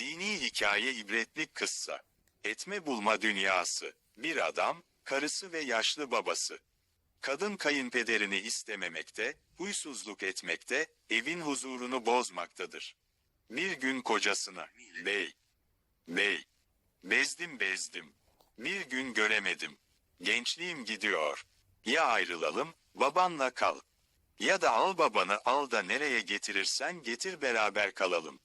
Dini hikaye ibretli kıssa. Etme bulma dünyası. Bir adam, karısı ve yaşlı babası. Kadın kayınpederini istememekte, huysuzluk etmekte, evin huzurunu bozmaktadır. Bir gün kocasına, bey, bey, bezdim bezdim, bir gün göremedim, gençliğim gidiyor, ya ayrılalım, babanla kal, ya da al babanı al da nereye getirirsen getir beraber kalalım.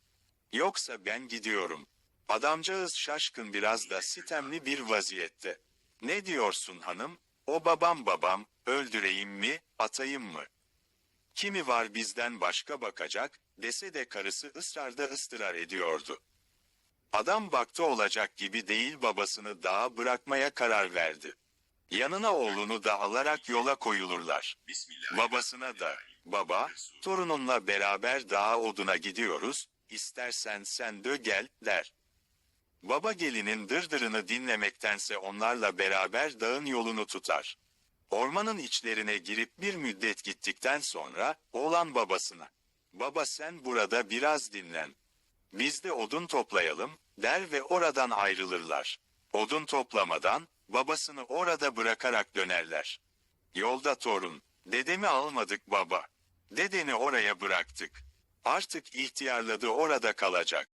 Yoksa ben gidiyorum. Adamcağız şaşkın biraz da sitemli bir vaziyette. Ne diyorsun hanım? O babam babam, öldüreyim mi, atayım mı? Kimi var bizden başka bakacak, dese de karısı ısrarda ıstırar ediyordu. Adam baktı olacak gibi değil babasını dağa bırakmaya karar verdi. Yanına oğlunu da alarak yola koyulurlar. Babasına da, baba, torununla beraber dağa oduna gidiyoruz, istersen sen de gel, der. Baba gelinin dırdırını dinlemektense onlarla beraber dağın yolunu tutar. Ormanın içlerine girip bir müddet gittikten sonra oğlan babasına. Baba sen burada biraz dinlen. Biz de odun toplayalım, der ve oradan ayrılırlar. Odun toplamadan, babasını orada bırakarak dönerler. Yolda torun, dedemi almadık baba. Dedeni oraya bıraktık. Artık ihtiyarladı orada kalacak.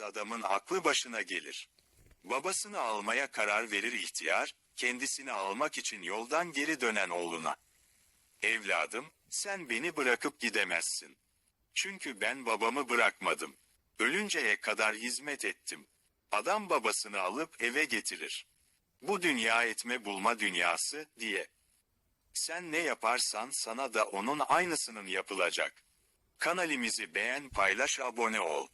adamın aklı başına gelir. Babasını almaya karar verir ihtiyar, kendisini almak için yoldan geri dönen oğluna. Evladım, sen beni bırakıp gidemezsin. Çünkü ben babamı bırakmadım. Ölünceye kadar hizmet ettim. Adam babasını alıp eve getirir. Bu dünya etme bulma dünyası diye. Sen ne yaparsan sana da onun aynısının yapılacak. Kanalimizi beğen paylaş abone ol.